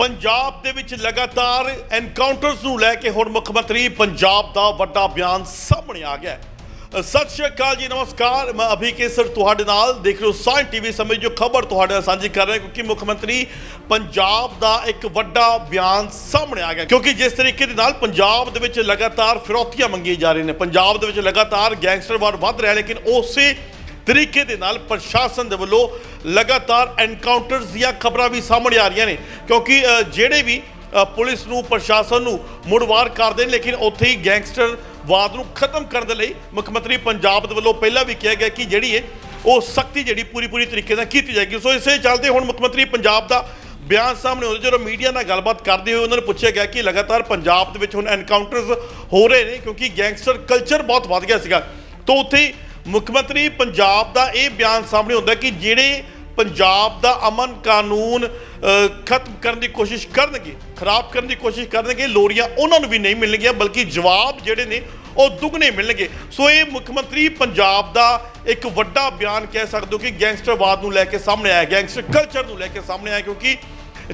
ਪੰਜਾਬ ਦੇ ਵਿੱਚ ਲਗਾਤਾਰ ਐਨਕਾਊਂਟਰਸ ਨੂੰ ਲੈ ਕੇ ਹੁਣ ਮੁੱਖ ਮੰਤਰੀ ਪੰਜਾਬ ਦਾ ਵੱਡਾ ਬਿਆਨ ਸਾਹਮਣੇ ਆ ਗਿਆ ਸਤਿ ਸ਼੍ਰੀ ਅਕਾਲ ਜੀ, ਨਮਸਕਾਰ। ਮੈਂ ਅਭੀ ਕੇਸਰ ਤੁਹਾਡੇ ਨਾਲ। ਦੇਖ ਰਹੇ ਹੋ ਸਾਇੰਸ ਟੀਵੀ, ਸਮੇਂ ਜੋ ਖਬਰ ਤੁਹਾਡੇ ਨਾਲ ਸਾਂਝੀ ਕਰ ਰਹੇ ਕਿਉਂਕਿ ਮੁੱਖ ਮੰਤਰੀ ਪੰਜਾਬ ਦਾ ਇੱਕ ਵੱਡਾ ਬਿਆਨ ਸਾਹਮਣੇ ਆ ਗਿਆ। ਕਿਉਂਕਿ ਜਿਸ ਤਰੀਕੇ ਦੇ ਨਾਲ ਪੰਜਾਬ ਦੇ ਵਿੱਚ ਲਗਾਤਾਰ ਫਿਰੌਤੀਆਂ ਮੰਗੀਆਂ ਜਾ ਰਹੀਆਂ ਨੇ। ਪੰਜਾਬ ਦੇ ਵਿੱਚ ਲਗਾਤਾਰ ਗੈਂਗਸਟਰ ਵਾਰ ਵੱਧ ਰਿਹਾ, ਲੇਕਿਨ ਉਸੇ ਤਰੀਕੇ ਦੇ ਨਾਲ ਪ੍ਰਸ਼ਾਸਨ ਦੇ ਵੱਲੋਂ ਲਗਾਤਾਰ ਐਨਕਾਊਂਟਰਸ ਦੀਆਂ ਖਬਰਾਂ ਵੀ ਸਾਹਮਣੇ ਆ ਰਹੀਆਂ ਨੇ। ਕਿਉਂਕਿ ਜਿਹੜੇ ਵੀ ਪੁਲਿਸ ਨੂੰ, ਪ੍ਰਸ਼ਾਸਨ ਨੂੰ ਮੁੜਵਾਰ ਕਰਦੇ ਨੇ ਲੇਕਿਨ ਉੱਥੇ ਹੀ ਗੈਂਗਸਟਰਵਾਦ ਨੂੰ ਖਤਮ ਕਰਨ ਦੇ ਲਈ ਮੁੱਖ ਮੰਤਰੀ ਪੰਜਾਬ ਦੇ ਵੱਲੋਂ ਪਹਿਲਾਂ ਵੀ ਕਿਹਾ ਗਿਆ ਕਿ ਜਿਹੜੀ ਹੈ ਉਹ ਸਖਤੀ ਜਿਹੜੀ ਪੂਰੀ ਪੂਰੀ ਤਰੀਕੇ ਨਾਲ ਕੀਤੀ ਜਾਏਗੀ। ਸੋ ਇਸੇ ਚੱਲਦੇ ਹੁਣ ਮੁੱਖ ਮੰਤਰੀ ਪੰਜਾਬ ਦਾ ਬਿਆਨ ਸਾਹਮਣੇ ਆਉਂਦੇ, ਜਦੋਂ ਮੀਡੀਆ ਨਾਲ ਗੱਲਬਾਤ ਕਰਦੇ ਹੋਏ ਉਹਨਾਂ ਨੂੰ ਪੁੱਛਿਆ ਗਿਆ ਕਿ ਲਗਾਤਾਰ ਪੰਜਾਬ ਦੇ ਵਿੱਚ ਹੁਣ ਐਨਕਾਊਂਟਰਸ ਹੋ ਰਹੇ ਨੇ, ਕਿਉਂਕਿ ਗੈਂਗਸਟਰ ਕਲਚਰ ਬਹੁਤ ਵੱਧ ਗਿਆ ਸੀਗਾ। ਤੋਂ ਉੱਥੇ ਹੀ ਮੁੱਖ ਮੰਤਰੀ, ਪੰਜਾਬ ਦਾ ਇਹ ਬਿਆਨ ਸਾਹਮਣੇ ਹੁੰਦਾ ਕਿ ਜਿਹੜੇ ਪੰਜਾਬ ਦਾ ਅਮਨ ਕਾਨੂੰਨ ਖਤਮ ਕਰਨ ਦੀ ਕੋਸ਼ਿਸ਼ ਕਰਨਗੇ, ਖਰਾਬ ਕਰਨ ਦੀ ਕੋਸ਼ਿਸ਼ ਕਰਨਗੇ ਲੋਰੀਆਂ ਉਹਨਾਂ ਨੂੰ ਵੀ ਨਹੀਂ ਮਿਲਣਗੀਆਂ, ਬਲਕਿ ਜਵਾਬ ਜਿਹੜੇ ਨੇ ਉਹ ਦੁੱਗਣੇ ਮਿਲਣਗੇ। ਸੋ ਇਹ ਮੁੱਖ ਮੰਤਰੀ, ਪੰਜਾਬ ਦਾ ਇੱਕ ਵੱਡਾ ਬਿਆਨ ਕਹਿ ਸਕਦੇ ਹੋ ਕਿ ਗੈਂਗਸਟਰਵਾਦ ਨੂੰ ਲੈ ਕੇ ਸਾਹਮਣੇ ਆਇਆ, ਗੈਂਗਸਟਰ ਕਲਚਰ ਨੂੰ ਲੈ ਕੇ ਸਾਹਮਣੇ ਆਇਆ, ਕਿਉਂਕਿ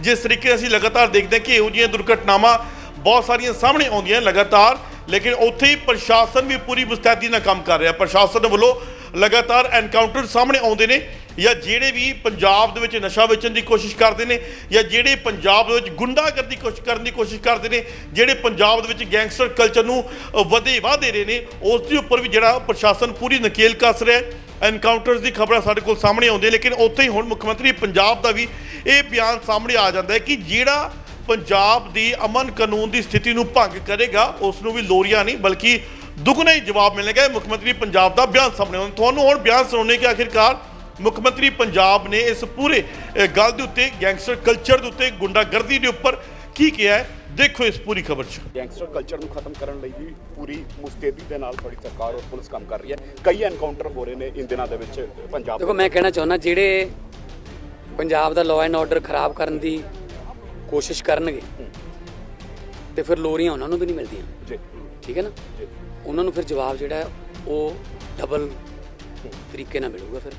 ਜਿਸ ਤਰੀਕੇ ਅਸੀਂ ਲਗਾਤਾਰ ਦੇਖਦੇ ਹਾਂ ਕਿ ਇਹੋ ਜਿਹੀਆਂ ਦੁਰਘਟਨਾਵਾਂ ਬਹੁਤ ਸਾਰੀਆਂ ਸਾਹਮਣੇ ਆਉਂਦੀਆਂ ਲਗਾਤਾਰ ਲੇਕਿਨ ਉੱਥੇ ਹੀ ਪ੍ਰਸ਼ਾਸਨ ਵੀ ਪੂਰੀ ਮੁਸਤੈਦੀ ਨਾਲ ਕੰਮ ਕਰ ਰਿਹਾ। ਪ੍ਰਸ਼ਾਸਨ ਵੱਲੋਂ ਲਗਾਤਾਰ ਐਨਕਾਊਂਟਰ ਸਾਹਮਣੇ ਆਉਂਦੇ ਨੇ ਜਾਂ ਜਿਹੜੇ ਵੀ ਪੰਜਾਬ ਦੇ ਵਿੱਚ ਨਸ਼ਾ ਵੇਚਣ ਦੀ ਕੋਸ਼ਿਸ਼ ਕਰਦੇ ਨੇ ਜਾਂ ਜਿਹੜੇ ਪੰਜਾਬ ਦੇ ਵਿੱਚ ਗੁੰਡਾਗਰਦੀ ਦੀ ਕੋਸ਼ਿਸ਼ ਕਰਨ ਦੀ ਕੋਸ਼ਿਸ਼ ਕਰਦੇ ਨੇ ਜਿਹੜੇ ਪੰਜਾਬ ਦੇ ਵਿੱਚ ਗੈਂਗਸਟਰ ਕਲਚਰ ਨੂੰ ਅ, ਵਧੇਵਾ ਦੇ ਰਹੇ ਨੇ ਉਸ ਦੇ ਉੱਪਰ ਵੀ ਜਿਹੜਾ ਪ੍ਰਸ਼ਾਸਨ ਪੂਰੀ ਨਕੇਲ ਕੱਸ ਰਿਹਾ ਹੈ। ਐਨਕਾਊਂਟਰਸ ਦੀ ਖਬਰਾਂ ਸਾਡੇ ਕੋਲ ਸਾਹਮਣੇ ਆਉਂਦੀਆਂ ਲੇਕਿਨ ਉੱਥੇ ਹੀ ਹੁਣ ਮੁੱਖ ਮੰਤਰੀ ਪੰਜਾਬ ਦਾ ਵੀ ਇਹ ਬਿਆਨ ਸਾਹਮਣੇ ਆ ਜਾਂਦਾ ਹੈ ਕਿ ਜਿਹੜਾ ਪੰਜਾਬ ਦੀ ਅਮਨ ਕਾਨੂੰਨ ਦੀ ਸਥਿਤੀ ਨੂੰ ਭੰਗ ਕਰੇਗਾ ਉਸ ਨੂੰ ਵੀ ਲੋਰੀਆਂ ਨਹੀਂ ਬਲਕਿ ਦੁੱਗਣਾ ਹੀ ਜਵਾਬ ਮਿਲੇਗਾ ਮੁੱਖ ਮੰਤਰੀ ਪੰਜਾਬ ਦਾ ਬਿਆਨ ਸਾਹਮਣੇ ਆਉਂਦਾ ਤੁਹਾਨੂੰ ਹੁਣ ਬਿਆਨ ਸੁਣਨੇ ਕਿ ਆਖਿਰਕਾਰ ਮੁੱਖ ਮੰਤਰੀ ਪੰਜਾਬ ਨੇ ਇਸ ਪੂਰੇ ਗੱਲ ਦੇ ਉੱਤੇ ਗੈਂਗਸਟਰ ਕਲਚਰ ਦੇ ਉੱਤੇ ਗੁੰਡਾਗਰਦੀ ਦੇ ਉੱਪਰ ਕੀ ਕਿਹਾ ਹੈ? ਦੇਖੋ ਇਸ ਪੂਰੀ ਖਬਰ 'ਚ। ਗੈਂਗਸਟਰ ਕਲਚਰ ਨੂੰ ਖਤਮ ਕਰਨ ਲਈ ਵੀ ਪੂਰੀ ਮੁਸਤੈਦੀ ਦੇ ਨਾਲ ਸਾਡੀ ਸਰਕਾਰ ਔਰ ਪੁਲਿਸ ਕੰਮ ਕਰ ਰਹੀ ਹੈ। ਕਈ ਐਨਕਾਊਂਟਰ ਹੋ ਰਹੇ ਨੇ ਇਨ ਦਿਨਾਂ ਦੇ ਵਿੱਚ ਪੰਜਾਬ ਦੇਖੋ ਮੈਂ ਕਹਿਣਾ ਚਾਹੁੰਦਾ ਜਿਹੜੇ ਪੰਜਾਬ ਦਾ ਲਾਅ ਐਂਡ ਆਰਡਰ ਖਰਾਬ ਕਰਨ ਦੀ ਕੋਸ਼ਿਸ਼ ਕਰਨਗੇ। ਤੇ ਫਿਰ ਲੋਰੀਆਂ ਉਹਨਾਂ ਨੂੰ ਵੀ ਨਹੀਂ ਮਿਲਦੀਆਂ। ਜੀ। ਠੀਕ ਹੈ ਨਾ? ਜੀ। ਉਹਨਾਂ ਨੂੰ ਫਿਰ ਜਵਾਬ ਜਿਹੜਾ ਹੈ ਉਹ ਡਬਲ ਤਰੀਕੇ ਨਾਲ ਮਿਲੂਗਾ ਫਿਰ।